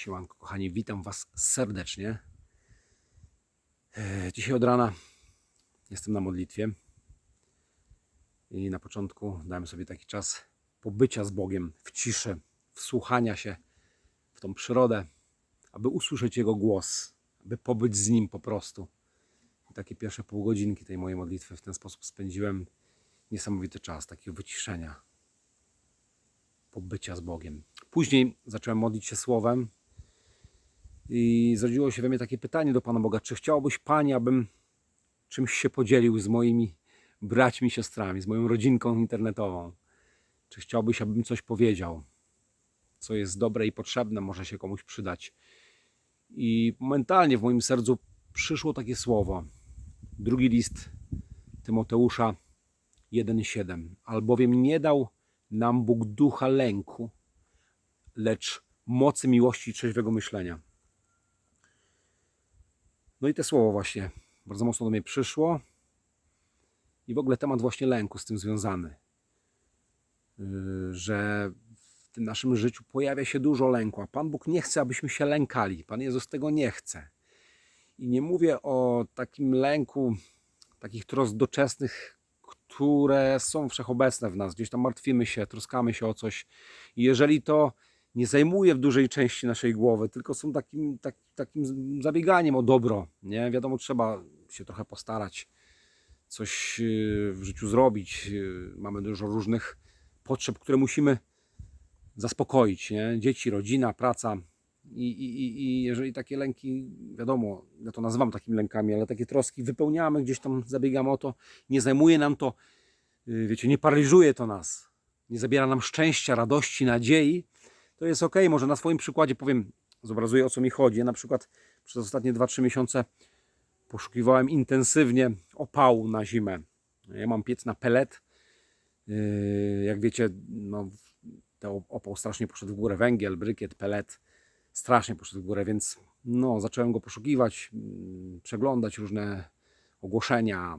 Siemanko, kochani, witam Was serdecznie. E, Dzisiaj od rana jestem na modlitwie i na początku dałem sobie taki czas pobycia z Bogiem w ciszy, wsłuchania się w tą przyrodę, aby usłyszeć Jego głos, aby pobyć z Nim po prostu. I takie pierwsze pół godzinki tej mojej modlitwy w ten sposób spędziłem. Niesamowity czas takiego wyciszenia, pobycia z Bogiem. Później zacząłem modlić się słowem i zrodziło się we mnie takie pytanie do Pana Boga, czy chciałbyś Panie, abym czymś się podzielił z moimi braćmi siostrami, z moją rodzinką internetową? Czy chciałbyś, abym coś powiedział, co jest dobre i potrzebne, może się komuś przydać? I momentalnie w moim sercu przyszło takie słowo. Drugi list Tymoteusza 1,7. Albowiem nie dał nam Bóg ducha lęku, lecz mocy miłości i trzeźwego myślenia. No i te słowo właśnie bardzo mocno do mnie przyszło i w ogóle temat właśnie lęku z tym związany. Yy, Że w tym naszym życiu pojawia się dużo lęku, a Pan Bóg nie chce, abyśmy się lękali. Pan Jezus tego nie chce. I nie mówię o takim lęku, takich trosk doczesnych, które są wszechobecne w nas. Gdzieś tam martwimy się, troskamy się o coś. I jeżeli to nie zajmuje w dużej części naszej głowy, tylko są takim, tak, takim zabieganiem o dobro. Nie? Wiadomo, trzeba się trochę postarać, coś yy, w życiu zrobić. Yy, Mamy dużo różnych potrzeb, które musimy zaspokoić. Nie? Dzieci, rodzina, praca. I, i, i- jeżeli takie lęki, wiadomo, ja to nazywam takimi lękami, ale takie troski wypełniamy, gdzieś tam zabiegamy o to, nie zajmuje nam to, yy, wiecie, nie paraliżuje to nas, nie zabiera nam szczęścia, radości, nadziei, to jest ok. Może na swoim przykładzie powiem, zobrazuję o co mi chodzi. Ja na przykład przez ostatnie 2-3 miesiące poszukiwałem intensywnie opału na zimę. Ja mam piec na pelet. Yy, Jak wiecie, no, ten opał strasznie poszedł w górę. Węgiel, brykiet, pelet strasznie poszedł w górę, więc no, zacząłem go poszukiwać, mm, przeglądać różne ogłoszenia,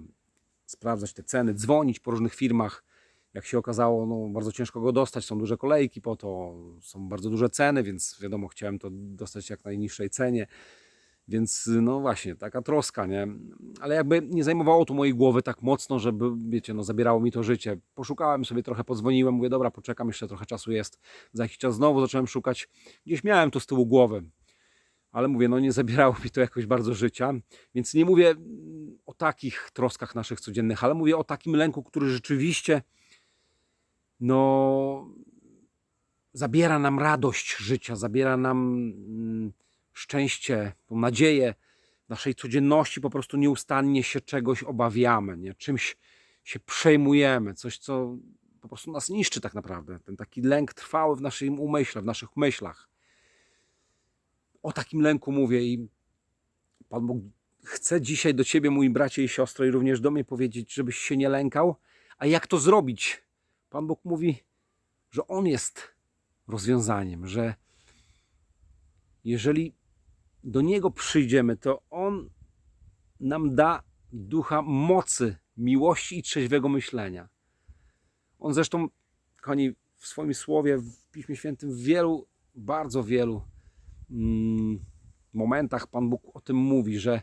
sprawdzać te ceny, dzwonić po różnych firmach. Jak się okazało, no, bardzo ciężko go dostać, są duże kolejki po to, są bardzo duże ceny, więc wiadomo, chciałem to dostać jak najniższej cenie. Więc no właśnie, taka troska, nie? Ale jakby nie zajmowało to mojej głowy tak mocno, żeby, wiecie, no zabierało mi to życie. Poszukałem sobie trochę, podzwoniłem, mówię, dobra, poczekam, jeszcze trochę czasu jest. Za jakiś czas znowu zacząłem szukać. Gdzieś miałem to z tyłu głowy. Ale mówię, no nie zabierało mi to jakoś bardzo życia. Więc nie mówię o takich troskach naszych codziennych, ale mówię o takim lęku, który rzeczywiście no, zabiera nam radość życia, zabiera nam mm, szczęście, tą nadzieję naszej codzienności. Po prostu nieustannie się czegoś obawiamy, nie? czymś się przejmujemy, coś, co po prostu nas niszczy tak naprawdę. Ten taki lęk trwały w naszym umyśle, w naszych myślach. O takim lęku mówię i Pan Bóg chce dzisiaj do Ciebie, mój bracie i siostro, i również do mnie powiedzieć, żebyś się nie lękał. A jak to zrobić? Pan Bóg mówi, że On jest rozwiązaniem, że jeżeli do Niego przyjdziemy, to On nam da ducha mocy, miłości i trzeźwego myślenia. On zresztą, kochani, w swoim słowie, w Piśmie Świętym, w wielu, bardzo wielu mm, momentach Pan Bóg o tym mówi, że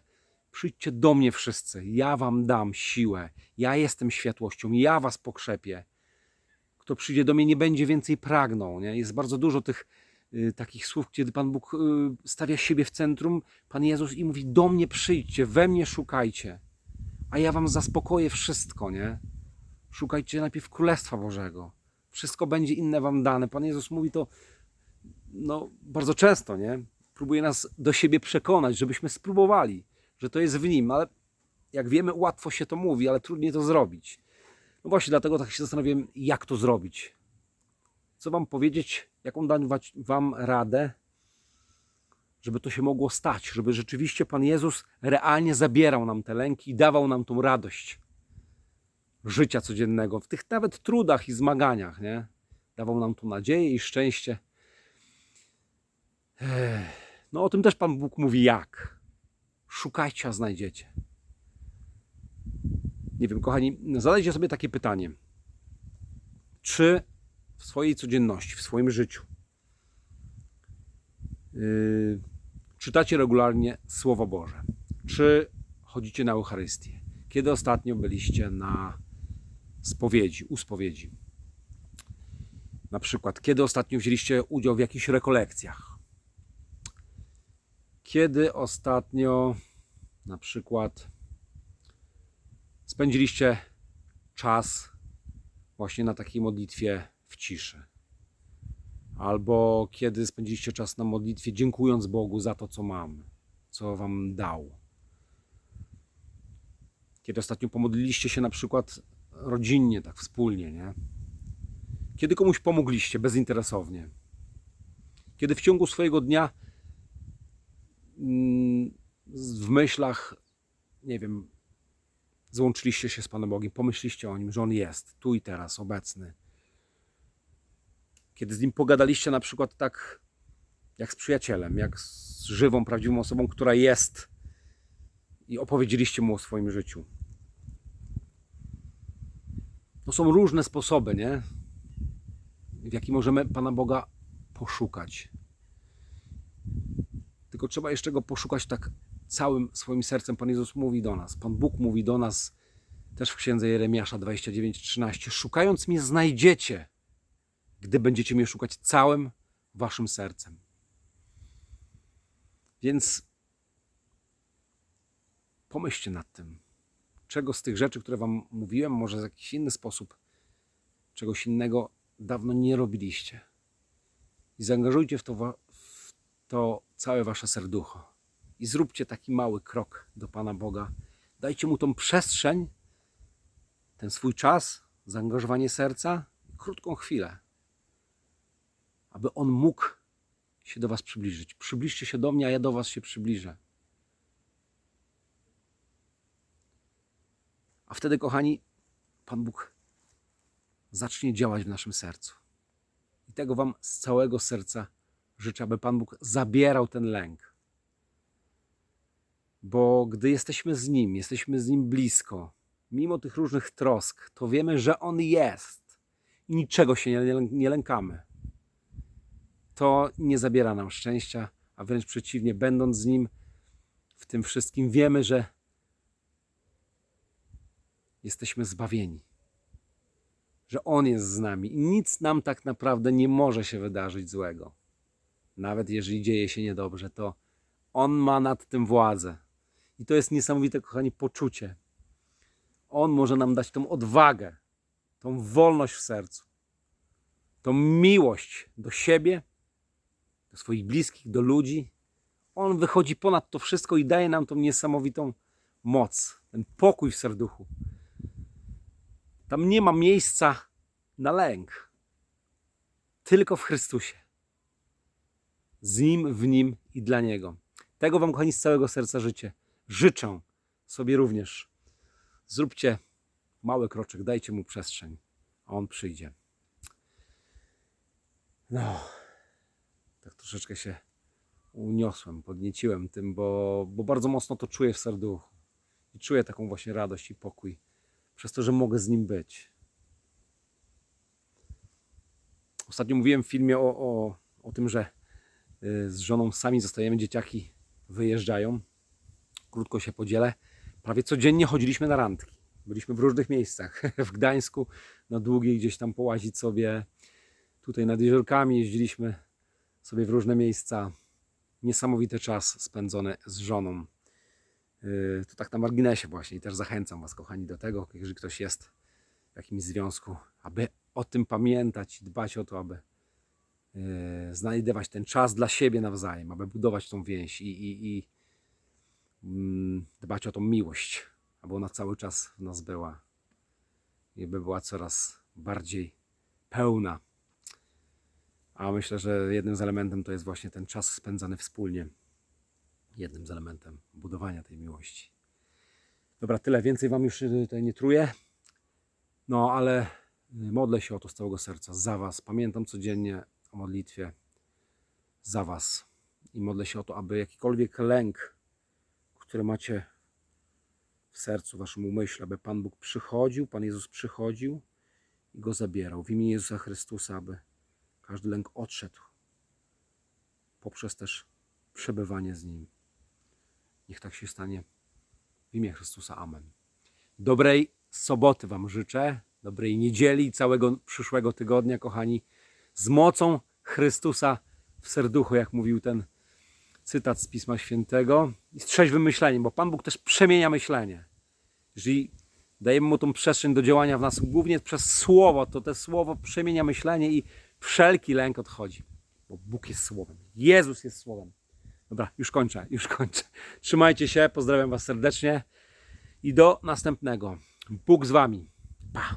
przyjdźcie do mnie wszyscy, ja wam dam siłę, ja jestem światłością, ja was pokrzepię kto przyjdzie do mnie, nie będzie więcej pragnął. Nie? Jest bardzo dużo tych y, takich słów, kiedy Pan Bóg y, stawia siebie w centrum, Pan Jezus i mówi: Do mnie przyjdźcie, we mnie szukajcie, a ja wam zaspokoję wszystko. Nie? Szukajcie najpierw Królestwa Bożego. Wszystko będzie inne wam dane. Pan Jezus mówi to no, bardzo często, nie? Próbuje nas do siebie przekonać, żebyśmy spróbowali, że to jest w nim, ale jak wiemy, łatwo się to mówi, ale trudniej to zrobić. No właśnie, dlatego tak się zastanawiam, jak to zrobić. Co wam powiedzieć, jaką dać wam radę, żeby to się mogło stać, żeby rzeczywiście Pan Jezus realnie zabierał nam te lęki i dawał nam tą radość życia codziennego, w tych nawet trudach i zmaganiach, nie? Dawał nam tą nadzieję i szczęście. No o tym też Pan Bóg mówi jak. Szukajcie, a znajdziecie. Nie wiem, kochani, zadajcie sobie takie pytanie. Czy w swojej codzienności, w swoim życiu Yy, czytacie regularnie Słowo Boże? Czy chodzicie na Eucharystię? Kiedy ostatnio byliście na spowiedzi, u spowiedzi? Na przykład, kiedy ostatnio wzięliście udział w jakichś rekolekcjach? Kiedy ostatnio na przykład spędziliście czas właśnie na takiej modlitwie w ciszy? Albo kiedy spędziliście czas na modlitwie, dziękując Bogu za to, co mam, co Wam dał? Kiedy ostatnio pomodliliście się na przykład rodzinnie, tak wspólnie, nie? Kiedy komuś pomogliście bezinteresownie? Kiedy w ciągu swojego dnia mm, w myślach, nie wiem, złączyliście się z Panem Bogiem, pomyśliście o Nim, że On jest tu i teraz, obecny. Kiedy z Nim pogadaliście na przykład tak jak z przyjacielem, jak z żywą, prawdziwą osobą, która jest i opowiedzieliście Mu o swoim życiu. To są różne sposoby, nie? W jaki możemy Pana Boga poszukać. Tylko trzeba jeszcze go poszukać tak całym swoim sercem. Pan Jezus mówi do nas. Pan Bóg mówi do nas też w księdze Jeremiasza 29:13. Szukając mnie znajdziecie, gdy będziecie mnie szukać całym waszym sercem. Więc pomyślcie nad tym. Czego z tych rzeczy, które wam mówiłem, może w jakiś inny sposób, czegoś innego dawno nie robiliście. I zaangażujcie w to, w to całe wasze serducho. I zróbcie taki mały krok do Pana Boga. Dajcie mu tą przestrzeń, ten swój czas, zaangażowanie serca, krótką chwilę, aby on mógł się do Was przybliżyć. Przybliżcie się do mnie, a ja do Was się przybliżę. A wtedy, kochani, Pan Bóg zacznie działać w naszym sercu. I tego Wam z całego serca życzę, aby Pan Bóg zabierał ten lęk. Bo gdy jesteśmy z Nim, jesteśmy z Nim blisko, mimo tych różnych trosk, to wiemy, że On jest i niczego się nie, nie, lękamy. To nie zabiera nam szczęścia, a wręcz przeciwnie, będąc z Nim w tym wszystkim, wiemy, że jesteśmy zbawieni. Że On jest z nami i nic nam tak naprawdę nie może się wydarzyć złego. Nawet jeżeli dzieje się niedobrze, to On ma nad tym władzę. I to jest niesamowite, kochani, poczucie. On może nam dać tą odwagę, tą wolność w sercu, tą miłość do siebie, do swoich bliskich, do ludzi. On wychodzi ponad to wszystko i daje nam tą niesamowitą moc, ten pokój w serduchu. Tam nie ma miejsca na lęk. Tylko w Chrystusie. Z Nim, w Nim i dla Niego. Tego Wam, kochani, z całego serca życzę. Życzę sobie również. Zróbcie mały kroczek, dajcie Mu przestrzeń, a On przyjdzie. No, tak troszeczkę się uniosłem, podnieciłem tym, bo, bo bardzo mocno to czuję w serduchu. I czuję taką właśnie radość i pokój przez to, że mogę z nim być. Ostatnio mówiłem w filmie o, o, o tym, że y, z żoną sami zostajemy, dzieciaki wyjeżdżają. Krótko się podzielę. Prawie codziennie chodziliśmy na randki. Byliśmy w różnych miejscach. W Gdańsku na długiej gdzieś tam połazić sobie. Tutaj nad jeziorkami jeździliśmy sobie w różne miejsca. Niesamowity czas spędzony z żoną. Yy, To tak na marginesie właśnie i też zachęcam Was, kochani, do tego, jeżeli ktoś jest w jakimś związku, aby o tym pamiętać i dbać o to, aby yy, znajdywać ten czas dla siebie nawzajem, aby budować tą więź i, i, i dbać o tą miłość, aby ona cały czas w nas była i by była coraz bardziej pełna. A myślę, że jednym z elementem to jest właśnie ten czas spędzany wspólnie jednym z elementem budowania tej miłości. Dobra, tyle. Więcej Wam już tutaj nie truję. No, ale y, modlę się o to z całego serca. Za Was. Pamiętam codziennie o modlitwie. Za Was. I modlę się o to, aby jakikolwiek lęk, który macie w sercu, Waszym umyśle, aby Pan Bóg przychodził, Pan Jezus przychodził i go zabierał. W imię Jezusa Chrystusa, aby każdy lęk odszedł poprzez też przebywanie z Nim. Niech tak się stanie w imię Chrystusa. Amen. Dobrej soboty Wam życzę, dobrej niedzieli i całego przyszłego tygodnia, kochani, z mocą Chrystusa w serduchu, jak mówił ten cytat z Pisma Świętego, i z trzeźwym myśleniem, bo Pan Bóg też przemienia myślenie. Jeżeli dajemy Mu tą przestrzeń do działania w nas, głównie przez Słowo, to to Słowo przemienia myślenie i wszelki lęk odchodzi, bo Bóg jest Słowem, Jezus jest Słowem. Dobra, już kończę, już kończę. Trzymajcie się, pozdrawiam Was serdecznie i do następnego. Bóg z Wami. Pa!